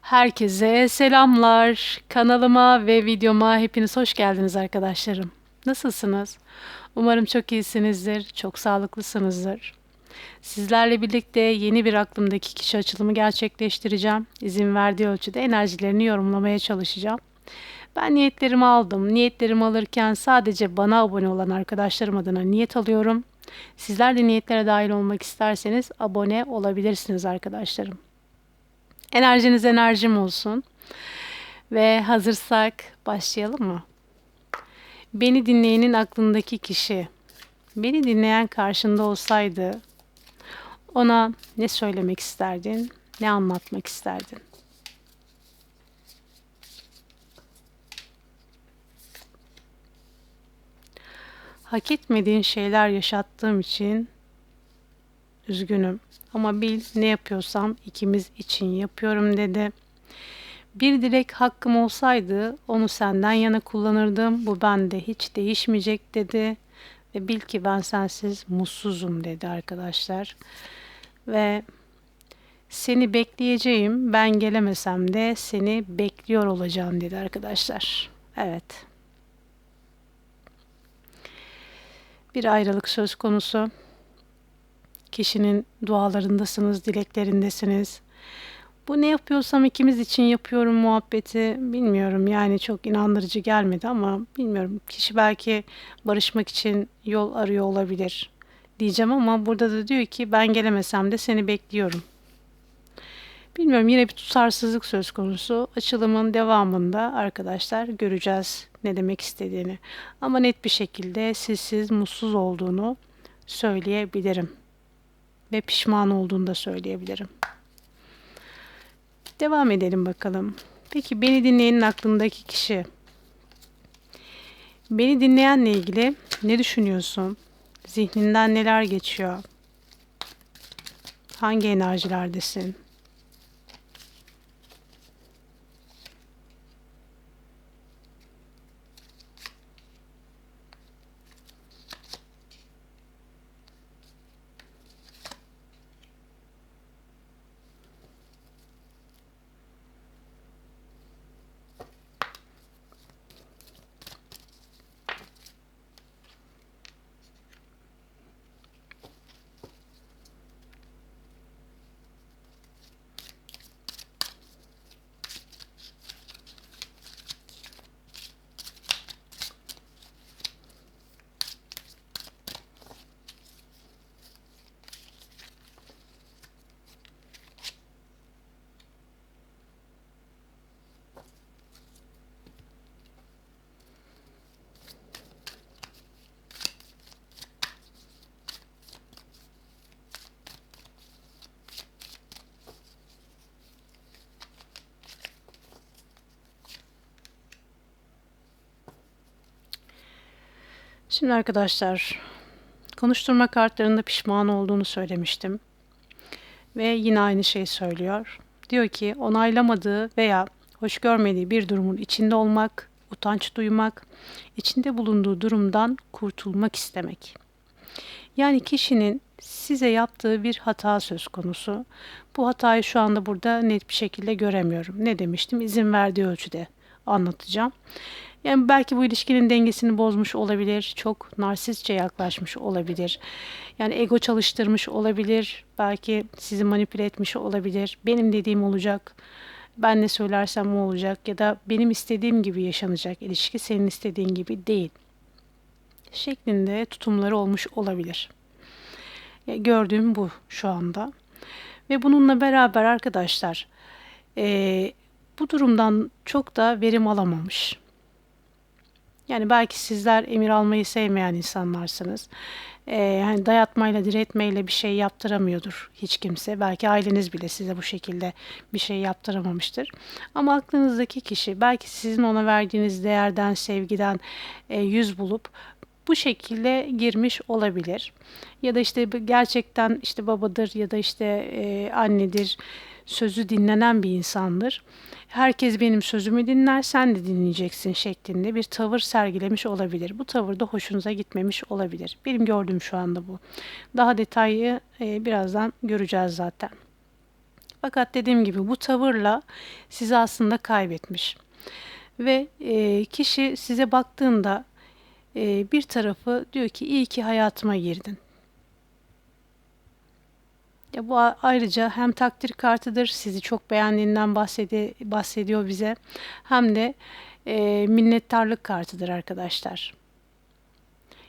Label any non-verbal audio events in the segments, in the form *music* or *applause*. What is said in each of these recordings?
Herkese selamlar. Kanalıma ve videoma hepiniz hoş geldiniz arkadaşlarım. Nasılsınız? Umarım çok iyisinizdir, çok sağlıklısınızdır. Sizlerle birlikte yeni bir aklımdaki kişi açılımı gerçekleştireceğim. İzin verdiği ölçüde enerjilerini yorumlamaya çalışacağım. Ben niyetlerimi aldım. Niyetlerimi alırken sadece bana abone olan arkadaşlarım adına niyet alıyorum. Sizler de niyetlere dahil olmak isterseniz abone olabilirsiniz arkadaşlarım. Enerjiniz enerjim olsun. Ve hazırsak başlayalım mı? Beni dinleyenin aklındaki kişi, beni dinleyen karşında olsaydı ona ne söylemek isterdin, ne anlatmak isterdin? Hak etmediğin şeyler yaşattığım için üzgünüm. Ama bil ne yapıyorsam ikimiz için yapıyorum dedi. Bir dilek hakkım olsaydı onu senden yana kullanırdım. Bu bende hiç değişmeyecek dedi. Ve bil ki ben sensiz mutsuzum dedi arkadaşlar. Ve seni bekleyeceğim. Ben gelemesem de seni bekliyor olacağım dedi arkadaşlar. Evet. Bir ayrılık söz konusu kişinin dualarındasınız, dileklerindesiniz. Bu ne yapıyorsam ikimiz için yapıyorum muhabbeti bilmiyorum yani çok inandırıcı gelmedi ama bilmiyorum kişi belki barışmak için yol arıyor olabilir diyeceğim ama burada da diyor ki ben gelemesem de seni bekliyorum. Bilmiyorum yine bir tutarsızlık söz konusu. Açılımın devamında arkadaşlar göreceğiz ne demek istediğini. Ama net bir şekilde sessiz, mutsuz olduğunu söyleyebilirim ve pişman olduğunu da söyleyebilirim. Devam edelim bakalım. Peki beni dinleyenin aklındaki kişi. Beni dinleyenle ilgili ne düşünüyorsun? Zihninden neler geçiyor? Hangi enerjilerdesin? Şimdi arkadaşlar konuşturma kartlarında pişman olduğunu söylemiştim. Ve yine aynı şeyi söylüyor. Diyor ki onaylamadığı veya hoş görmediği bir durumun içinde olmak, utanç duymak, içinde bulunduğu durumdan kurtulmak istemek. Yani kişinin size yaptığı bir hata söz konusu. Bu hatayı şu anda burada net bir şekilde göremiyorum. Ne demiştim? İzin verdiği ölçüde anlatacağım. Yani belki bu ilişkinin dengesini bozmuş olabilir. Çok narsistçe yaklaşmış olabilir. Yani ego çalıştırmış olabilir. Belki sizi manipüle etmiş olabilir. Benim dediğim olacak. Ben ne söylersem o olacak ya da benim istediğim gibi yaşanacak ilişki senin istediğin gibi değil. Şeklinde tutumları olmuş olabilir. Gördüğüm bu şu anda. Ve bununla beraber arkadaşlar e, bu durumdan çok da verim alamamış. Yani belki sizler emir almayı sevmeyen insanlarsınız. Ee, hani dayatmayla, diretmeyle bir şey yaptıramıyordur hiç kimse. Belki aileniz bile size bu şekilde bir şey yaptıramamıştır. Ama aklınızdaki kişi belki sizin ona verdiğiniz değerden, sevgiden e, yüz bulup bu şekilde girmiş olabilir. Ya da işte gerçekten işte babadır ya da işte e, annedir sözü dinlenen bir insandır. Herkes benim sözümü dinler, sen de dinleyeceksin şeklinde bir tavır sergilemiş olabilir. Bu tavır da hoşunuza gitmemiş olabilir. Benim gördüğüm şu anda bu. Daha detaylı e, birazdan göreceğiz zaten. Fakat dediğim gibi bu tavırla sizi aslında kaybetmiş. Ve e, kişi size baktığında e, bir tarafı diyor ki iyi ki hayatıma girdin. Ya bu ayrıca hem takdir kartıdır, sizi çok beğendiğinden bahsedi, bahsediyor bize, hem de e, minnettarlık kartıdır arkadaşlar.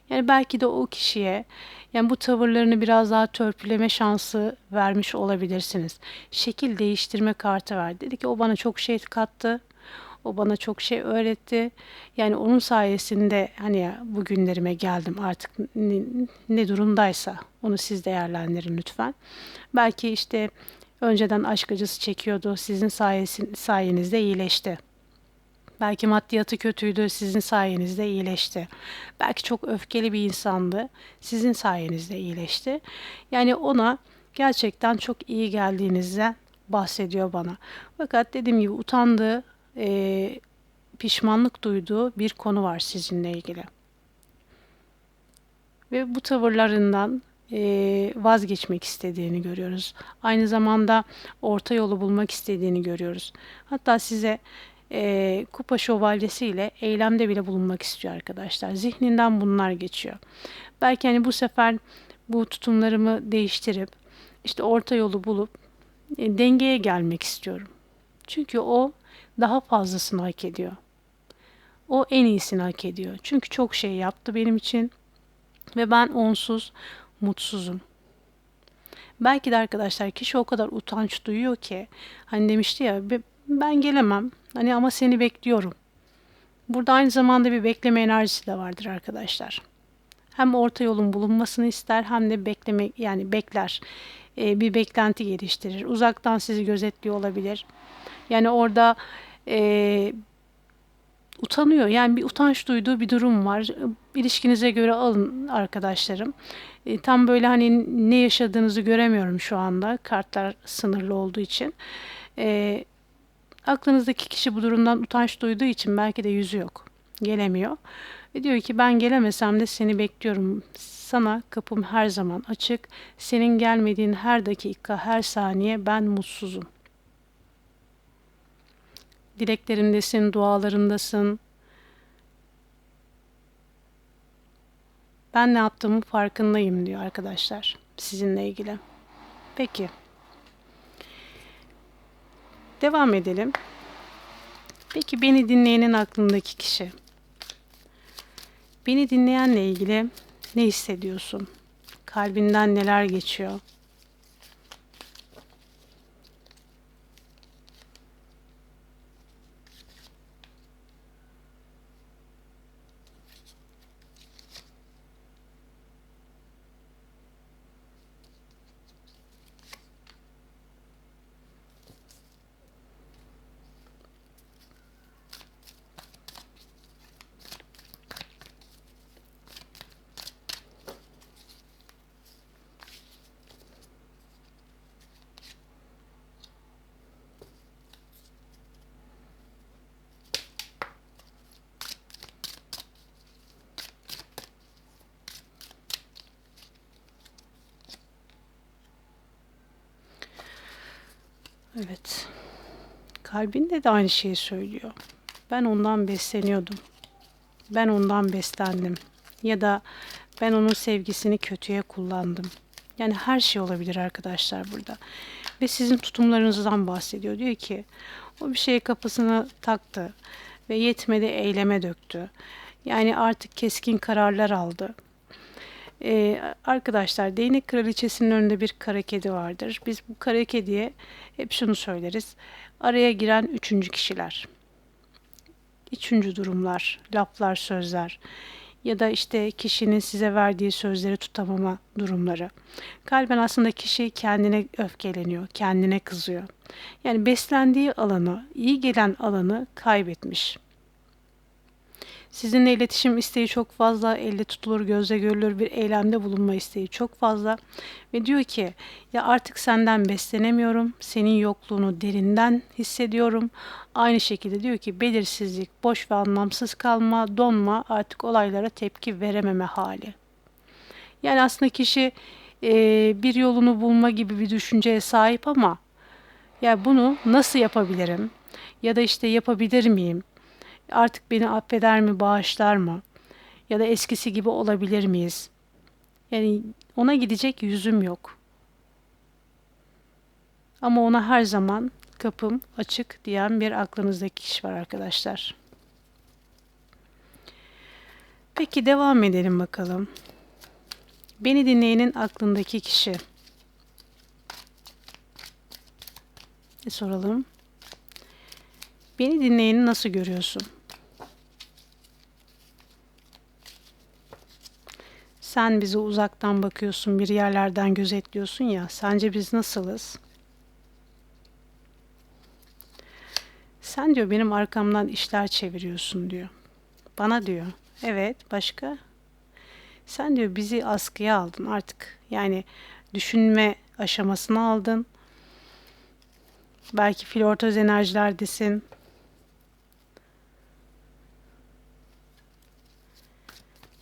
Yani belki de o kişiye yani bu tavırlarını biraz daha törpüleme şansı vermiş olabilirsiniz. Şekil değiştirme kartı verdi. Dedi ki o bana çok şey kattı. O bana çok şey öğretti. Yani onun sayesinde hani ya bugünlerime geldim artık ne, ne durumdaysa onu siz değerlendirin lütfen. Belki işte önceden aşk acısı çekiyordu. Sizin sayesin, sayenizde iyileşti. Belki maddiyatı kötüydü, sizin sayenizde iyileşti. Belki çok öfkeli bir insandı, sizin sayenizde iyileşti. Yani ona gerçekten çok iyi geldiğinizden bahsediyor bana. Fakat dediğim gibi utandığı, e, pişmanlık duyduğu bir konu var sizinle ilgili. Ve bu tavırlarından e, vazgeçmek istediğini görüyoruz. Aynı zamanda orta yolu bulmak istediğini görüyoruz. Hatta size e, kupa şövalyesi ile eylemde bile bulunmak istiyor arkadaşlar. Zihninden bunlar geçiyor. Belki hani bu sefer bu tutumlarımı değiştirip işte orta yolu bulup e, dengeye gelmek istiyorum. Çünkü o daha fazlasını hak ediyor. O en iyisini hak ediyor. Çünkü çok şey yaptı benim için ve ben onsuz mutsuzum. Belki de arkadaşlar kişi o kadar utanç duyuyor ki hani demişti ya ben gelemem hani ama seni bekliyorum. Burada aynı zamanda bir bekleme enerjisi de vardır arkadaşlar. Hem orta yolun bulunmasını ister hem de bekleme yani bekler. Ee, bir beklenti geliştirir. Uzaktan sizi gözetliyor olabilir. Yani orada e, utanıyor. Yani bir utanç duyduğu bir durum var. İlişkinize göre alın arkadaşlarım. E, tam böyle hani ne yaşadığınızı göremiyorum şu anda. Kartlar sınırlı olduğu için. E, aklınızdaki kişi bu durumdan utanç duyduğu için belki de yüzü yok. Gelemiyor. Ve diyor ki ben gelemesem de seni bekliyorum. Sana kapım her zaman açık. Senin gelmediğin her dakika, her saniye ben mutsuzum. Dileklerimdesin, dualarımdasın. Ben ne yaptığımın farkındayım diyor arkadaşlar sizinle ilgili. Peki. Devam edelim. Peki beni dinleyenin aklındaki kişi. Beni dinleyenle ilgili ne hissediyorsun? Kalbinden neler geçiyor? Evet. Kalbinde de aynı şeyi söylüyor. Ben ondan besleniyordum. Ben ondan beslendim. Ya da ben onun sevgisini kötüye kullandım. Yani her şey olabilir arkadaşlar burada. Ve sizin tutumlarınızdan bahsediyor. Diyor ki o bir şeyi kafasına taktı ve yetmedi eyleme döktü. Yani artık keskin kararlar aldı. Ee, arkadaşlar değnek kraliçesinin önünde bir kara kedi vardır. Biz bu kara kediye hep şunu söyleriz. Araya giren üçüncü kişiler. Üçüncü durumlar, laflar, sözler ya da işte kişinin size verdiği sözleri tutamama durumları. Kalben aslında kişi kendine öfkeleniyor, kendine kızıyor. Yani beslendiği alanı, iyi gelen alanı kaybetmiş. Sizinle iletişim isteği çok fazla, elle tutulur, gözle görülür bir eylemde bulunma isteği çok fazla. Ve diyor ki ya artık senden beslenemiyorum, senin yokluğunu derinden hissediyorum. Aynı şekilde diyor ki belirsizlik, boş ve anlamsız kalma, donma, artık olaylara tepki verememe hali. Yani aslında kişi e, bir yolunu bulma gibi bir düşünceye sahip ama Ya bunu nasıl yapabilirim? Ya da işte yapabilir miyim? Artık beni affeder mi, bağışlar mı? Ya da eskisi gibi olabilir miyiz? Yani ona gidecek yüzüm yok. Ama ona her zaman kapım açık diyen bir aklınızdaki kişi var arkadaşlar. Peki devam edelim bakalım. Beni dinleyenin aklındaki kişi. E soralım. Beni dinleyeni nasıl görüyorsun? Sen bizi uzaktan bakıyorsun, bir yerlerden gözetliyorsun ya. Sence biz nasılız? Sen diyor benim arkamdan işler çeviriyorsun diyor. Bana diyor. Evet, başka? Sen diyor bizi askıya aldın artık. Yani düşünme aşamasına aldın. Belki flörtöz enerjilerdesin.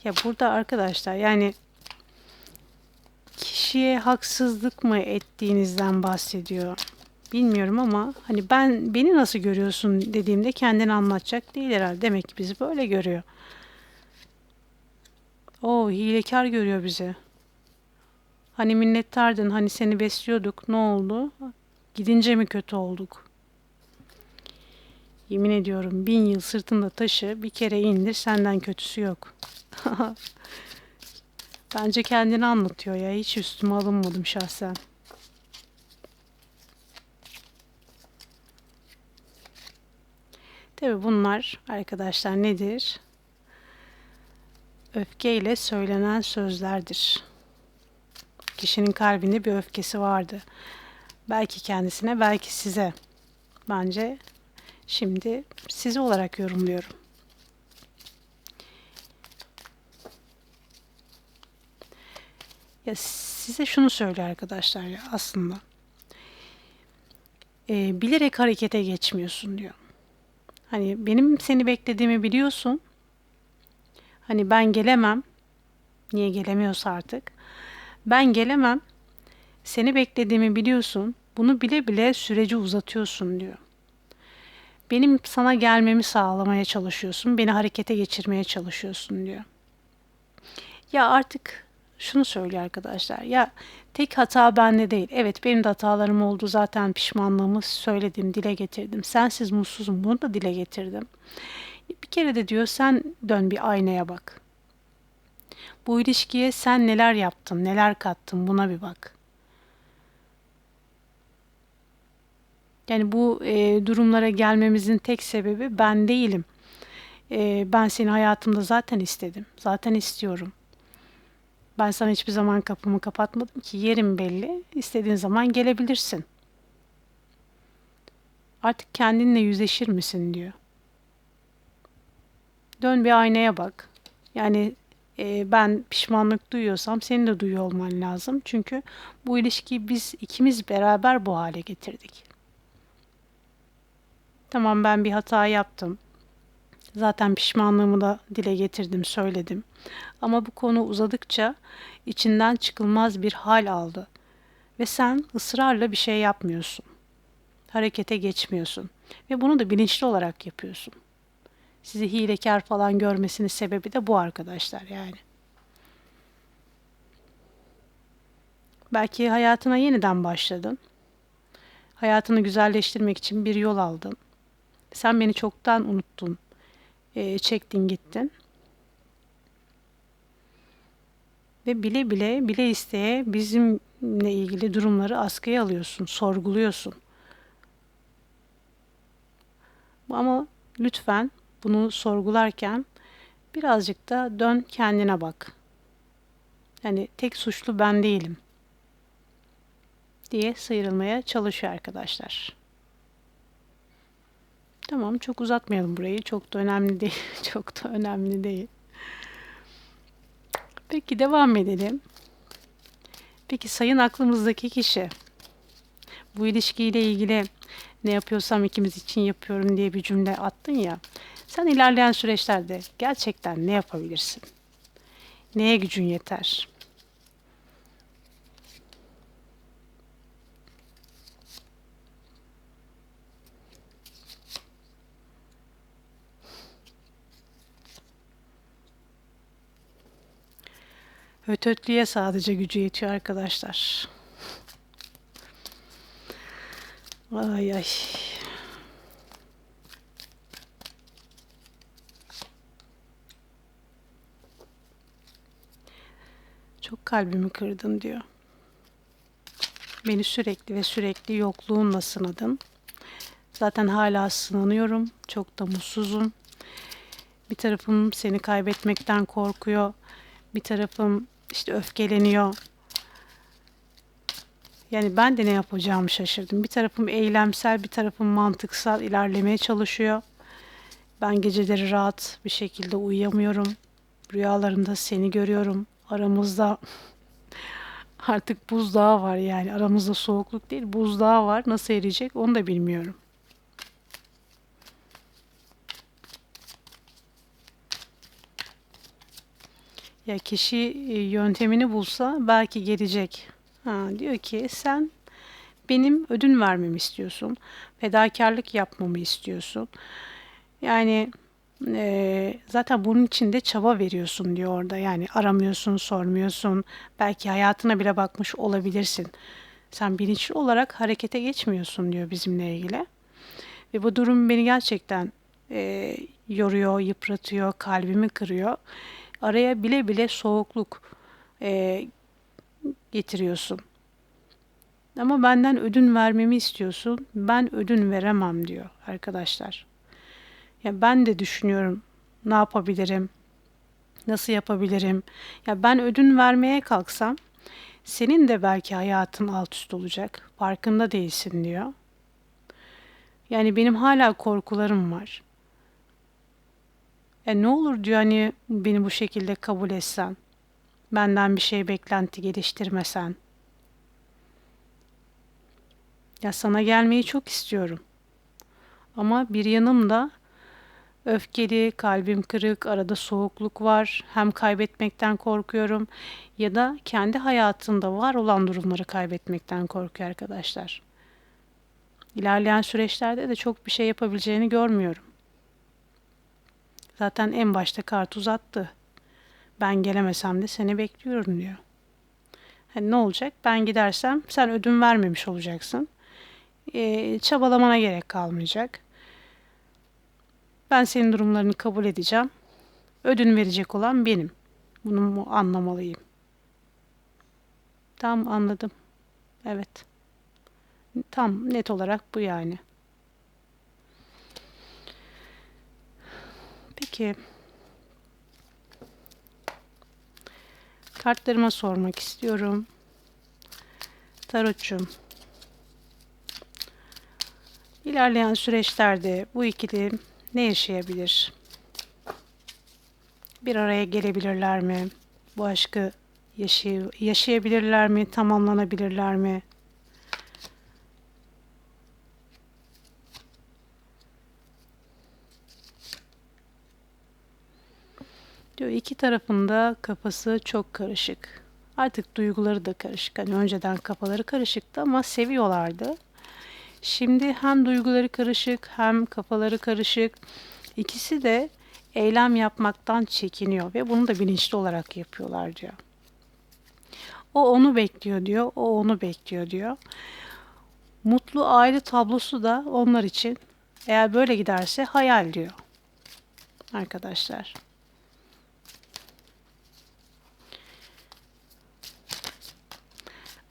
Ya burada arkadaşlar yani kişiye haksızlık mı ettiğinizden bahsediyor. Bilmiyorum ama hani ben beni nasıl görüyorsun dediğimde kendini anlatacak değil herhalde. Demek ki bizi böyle görüyor. O hilekar görüyor bizi. Hani minnettardın, hani seni besliyorduk. Ne oldu? Gidince mi kötü olduk? Yemin ediyorum bin yıl sırtında taşı bir kere indir senden kötüsü yok. *laughs* Bence kendini anlatıyor ya. Hiç üstüme alınmadım şahsen. Tabi bunlar arkadaşlar nedir? Öfkeyle söylenen sözlerdir. Kişinin kalbinde bir öfkesi vardı. Belki kendisine, belki size. Bence şimdi sizi olarak yorumluyorum. Ya size şunu söylüyor arkadaşlar ya aslında. E, bilerek harekete geçmiyorsun diyor. Hani benim seni beklediğimi biliyorsun. Hani ben gelemem. Niye gelemiyorsa artık. Ben gelemem. Seni beklediğimi biliyorsun. Bunu bile bile süreci uzatıyorsun diyor. Benim sana gelmemi sağlamaya çalışıyorsun. Beni harekete geçirmeye çalışıyorsun diyor. Ya artık şunu söylüyor arkadaşlar. Ya tek hata bende değil. Evet benim de hatalarım oldu. Zaten pişmanlığımı söyledim, dile getirdim. Sensiz mutsuzum. Bunu da dile getirdim. Bir kere de diyor sen dön bir aynaya bak. Bu ilişkiye sen neler yaptın, neler kattın buna bir bak. Yani bu e, durumlara gelmemizin tek sebebi ben değilim. E, ben seni hayatımda zaten istedim. Zaten istiyorum. Ben sana hiçbir zaman kapımı kapatmadım ki yerim belli. İstediğin zaman gelebilirsin. Artık kendinle yüzleşir misin diyor. Dön bir aynaya bak. Yani e, ben pişmanlık duyuyorsam senin de duyuyor olman lazım. Çünkü bu ilişkiyi biz ikimiz beraber bu hale getirdik. Tamam ben bir hata yaptım. Zaten pişmanlığımı da dile getirdim, söyledim. Ama bu konu uzadıkça içinden çıkılmaz bir hal aldı. Ve sen ısrarla bir şey yapmıyorsun. Harekete geçmiyorsun. Ve bunu da bilinçli olarak yapıyorsun. Sizi hilekar falan görmesinin sebebi de bu arkadaşlar yani. Belki hayatına yeniden başladın. Hayatını güzelleştirmek için bir yol aldın. Sen beni çoktan unuttun. E, çektin gittin. Ve bile bile bile isteye bizimle ilgili durumları askıya alıyorsun, sorguluyorsun. Ama lütfen bunu sorgularken birazcık da dön kendine bak. Yani tek suçlu ben değilim diye sıyrılmaya çalışıyor arkadaşlar. Tamam çok uzatmayalım burayı. Çok da önemli değil. *laughs* çok da önemli değil. Peki devam edelim. Peki sayın aklımızdaki kişi bu ilişkiyle ilgili ne yapıyorsam ikimiz için yapıyorum diye bir cümle attın ya. Sen ilerleyen süreçlerde gerçekten ne yapabilirsin? Neye gücün yeter? Hötötlüğe sadece gücü yetiyor arkadaşlar. Ay ay. Çok kalbimi kırdın diyor. Beni sürekli ve sürekli yokluğunla sınadın. Zaten hala sınanıyorum. Çok da mutsuzum. Bir tarafım seni kaybetmekten korkuyor. Bir tarafım işte öfkeleniyor. Yani ben de ne yapacağımı şaşırdım. Bir tarafım eylemsel, bir tarafım mantıksal ilerlemeye çalışıyor. Ben geceleri rahat bir şekilde uyuyamıyorum. Rüyalarımda seni görüyorum. Aramızda *laughs* artık buzdağı var yani. Aramızda soğukluk değil, buzdağı var. Nasıl eriyecek onu da bilmiyorum. Ya kişi e, yöntemini bulsa belki gelecek. Ha, diyor ki sen benim ödün vermemi istiyorsun. Fedakarlık yapmamı istiyorsun. Yani e, zaten bunun için de çaba veriyorsun diyor orada. Yani aramıyorsun, sormuyorsun. Belki hayatına bile bakmış olabilirsin. Sen bilinçli olarak harekete geçmiyorsun diyor bizimle ilgili. Ve bu durum beni gerçekten e, yoruyor, yıpratıyor, kalbimi kırıyor. Araya bile bile soğukluk e, getiriyorsun. Ama benden ödün vermemi istiyorsun. Ben ödün veremem diyor arkadaşlar. Ya ben de düşünüyorum ne yapabilirim? Nasıl yapabilirim? Ya ben ödün vermeye kalksam senin de belki hayatın alt üst olacak. Farkında değilsin diyor. Yani benim hala korkularım var. E ne olur diyor hani beni bu şekilde kabul etsen. Benden bir şey beklenti geliştirmesen. Ya sana gelmeyi çok istiyorum. Ama bir yanımda öfkeli, kalbim kırık, arada soğukluk var. Hem kaybetmekten korkuyorum ya da kendi hayatında var olan durumları kaybetmekten korkuyor arkadaşlar. İlerleyen süreçlerde de çok bir şey yapabileceğini görmüyorum. Zaten en başta kart uzattı. Ben gelemesem de seni bekliyorum diyor. Hani ne olacak? Ben gidersem sen ödün vermemiş olacaksın. Ee, çabalamana gerek kalmayacak. Ben senin durumlarını kabul edeceğim. Ödün verecek olan benim. Bunu mu anlamalıyım? Tam anladım. Evet. Tam net olarak bu yani. Peki. Kartlarıma sormak istiyorum. Tarotçum. İlerleyen süreçlerde bu ikili ne yaşayabilir? Bir araya gelebilirler mi? Bu aşkı yaşay yaşayabilirler mi? Tamamlanabilirler mi? Diyor iki tarafında kafası çok karışık. Artık duyguları da karışık. Hani önceden kafaları karışıktı ama seviyorlardı. Şimdi hem duyguları karışık hem kafaları karışık. İkisi de eylem yapmaktan çekiniyor ve bunu da bilinçli olarak yapıyorlar diyor. O onu bekliyor diyor, o onu bekliyor diyor. Mutlu aile tablosu da onlar için eğer böyle giderse hayal diyor. Arkadaşlar.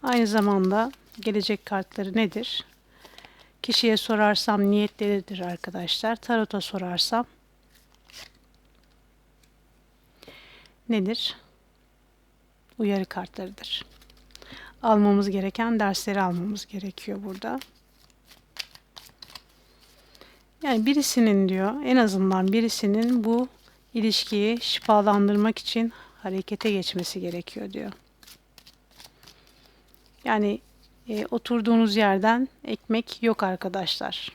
Aynı zamanda gelecek kartları nedir? Kişiye sorarsam niyetleridir arkadaşlar. Tarota sorarsam nedir? Uyarı kartlarıdır. Almamız gereken dersleri almamız gerekiyor burada. Yani birisinin diyor en azından birisinin bu ilişkiyi şifalandırmak için harekete geçmesi gerekiyor diyor. Yani e, oturduğunuz yerden ekmek yok arkadaşlar.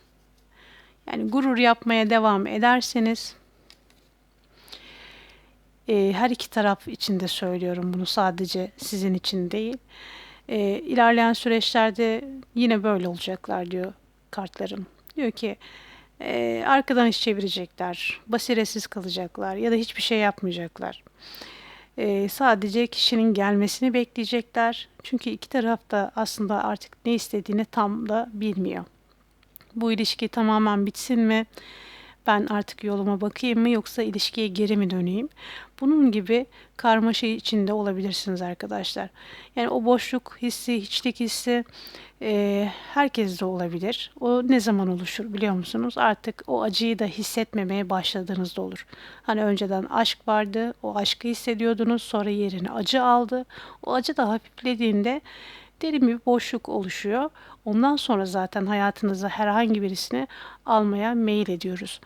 Yani gurur yapmaya devam ederseniz e, her iki taraf için de söylüyorum bunu sadece sizin için değil. E, ilerleyen süreçlerde yine böyle olacaklar diyor kartlarım. Diyor ki e, arkadan iş çevirecekler, basiretsiz kalacaklar ya da hiçbir şey yapmayacaklar. E, sadece kişinin gelmesini bekleyecekler. Çünkü iki taraf da aslında artık ne istediğini tam da bilmiyor. Bu ilişki tamamen bitsin mi? Ben artık yoluma bakayım mı yoksa ilişkiye geri mi döneyim? Bunun gibi karmaşa içinde olabilirsiniz arkadaşlar. Yani o boşluk hissi, hiçlik hissi e, herkeste olabilir. O ne zaman oluşur biliyor musunuz? Artık o acıyı da hissetmemeye başladığınızda olur. Hani önceden aşk vardı, o aşkı hissediyordunuz, sonra yerini acı aldı. O acı da hafiflediğinde derin bir boşluk oluşuyor. Ondan sonra zaten hayatınıza herhangi birisini almaya meyil ediyoruz.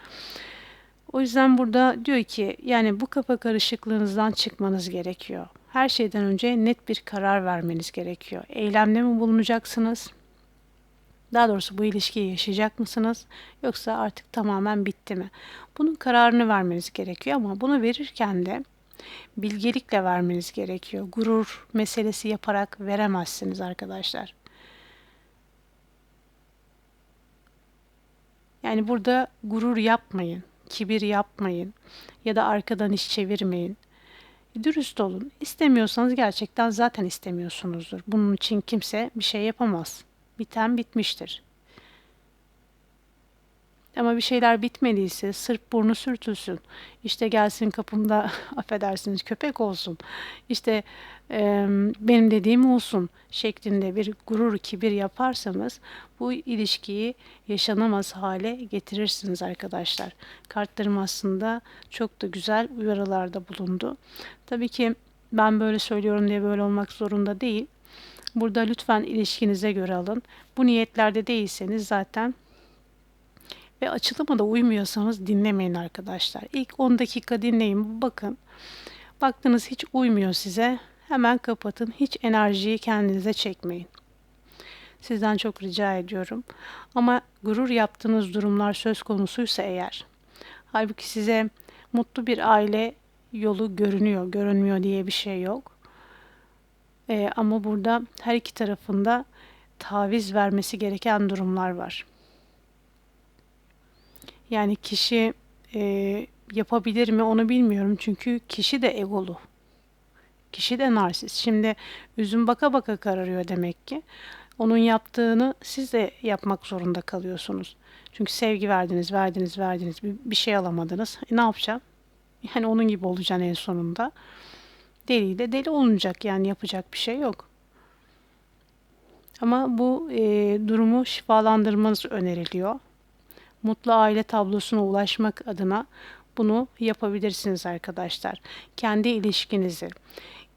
O yüzden burada diyor ki yani bu kafa karışıklığınızdan çıkmanız gerekiyor. Her şeyden önce net bir karar vermeniz gerekiyor. Eylemde mi bulunacaksınız? Daha doğrusu bu ilişkiyi yaşayacak mısınız? Yoksa artık tamamen bitti mi? Bunun kararını vermeniz gerekiyor ama bunu verirken de bilgelikle vermeniz gerekiyor. Gurur meselesi yaparak veremezsiniz arkadaşlar. Yani burada gurur yapmayın, kibir yapmayın ya da arkadan iş çevirmeyin. Dürüst olun. İstemiyorsanız gerçekten zaten istemiyorsunuzdur. Bunun için kimse bir şey yapamaz. Biten bitmiştir. Ama bir şeyler bitmediyse sırf burnu sürtülsün. İşte gelsin kapımda *laughs* affedersiniz köpek olsun. İşte e, benim dediğim olsun şeklinde bir gurur kibir yaparsanız bu ilişkiyi yaşanamaz hale getirirsiniz arkadaşlar. Kartlarım aslında çok da güzel uyarılarda bulundu. Tabii ki ben böyle söylüyorum diye böyle olmak zorunda değil. Burada lütfen ilişkinize göre alın. Bu niyetlerde değilseniz zaten ve açılıma da uymuyorsanız dinlemeyin arkadaşlar. İlk 10 dakika dinleyin bakın. Baktınız hiç uymuyor size hemen kapatın. Hiç enerjiyi kendinize çekmeyin. Sizden çok rica ediyorum. Ama gurur yaptığınız durumlar söz konusuysa eğer halbuki size mutlu bir aile yolu görünüyor, görünmüyor diye bir şey yok. Ee, ama burada her iki tarafında taviz vermesi gereken durumlar var. Yani kişi e, yapabilir mi onu bilmiyorum çünkü kişi de egolu. Kişi de narsist. Şimdi üzüm baka baka kararıyor demek ki. Onun yaptığını siz de yapmak zorunda kalıyorsunuz. Çünkü sevgi verdiniz, verdiniz, verdiniz. Bir, bir şey alamadınız. E, ne yapacağım? Yani onun gibi olacaksın en sonunda. Deli de deli olunacak yani yapacak bir şey yok. Ama bu e, durumu şifalandırmanız öneriliyor mutlu aile tablosuna ulaşmak adına bunu yapabilirsiniz arkadaşlar. Kendi ilişkinizi,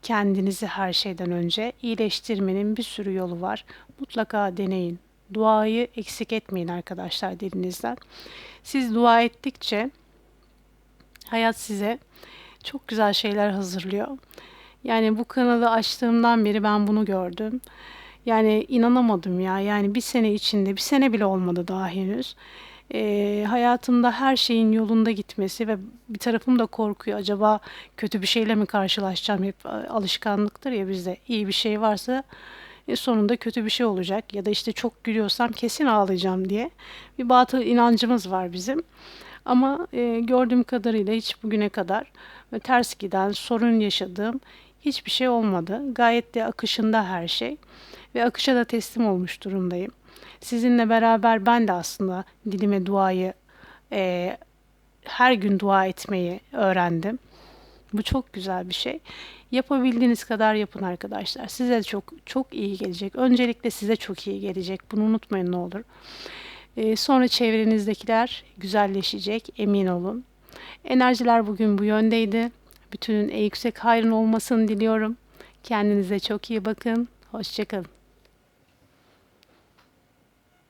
kendinizi her şeyden önce iyileştirmenin bir sürü yolu var. Mutlaka deneyin. Duayı eksik etmeyin arkadaşlar dilinizden. Siz dua ettikçe hayat size çok güzel şeyler hazırlıyor. Yani bu kanalı açtığımdan beri ben bunu gördüm. Yani inanamadım ya. Yani bir sene içinde, bir sene bile olmadı daha henüz e, hayatımda her şeyin yolunda gitmesi ve bir tarafım da korkuyor. Acaba kötü bir şeyle mi karşılaşacağım? Hep alışkanlıktır ya bizde. İyi bir şey varsa e, sonunda kötü bir şey olacak. Ya da işte çok gülüyorsam kesin ağlayacağım diye bir batıl inancımız var bizim. Ama e, gördüğüm kadarıyla hiç bugüne kadar ters giden, sorun yaşadığım hiçbir şey olmadı. Gayet de akışında her şey ve akışa da teslim olmuş durumdayım. Sizinle beraber ben de aslında dilime duayı e, her gün dua etmeyi öğrendim. Bu çok güzel bir şey. Yapabildiğiniz kadar yapın arkadaşlar. Size çok çok iyi gelecek. Öncelikle size çok iyi gelecek. Bunu unutmayın ne olur. Ee, sonra çevrenizdekiler güzelleşecek. Emin olun. Enerjiler bugün bu yöndeydi. Bütünün en yüksek hayrın olmasını diliyorum. Kendinize çok iyi bakın. Hoşçakalın.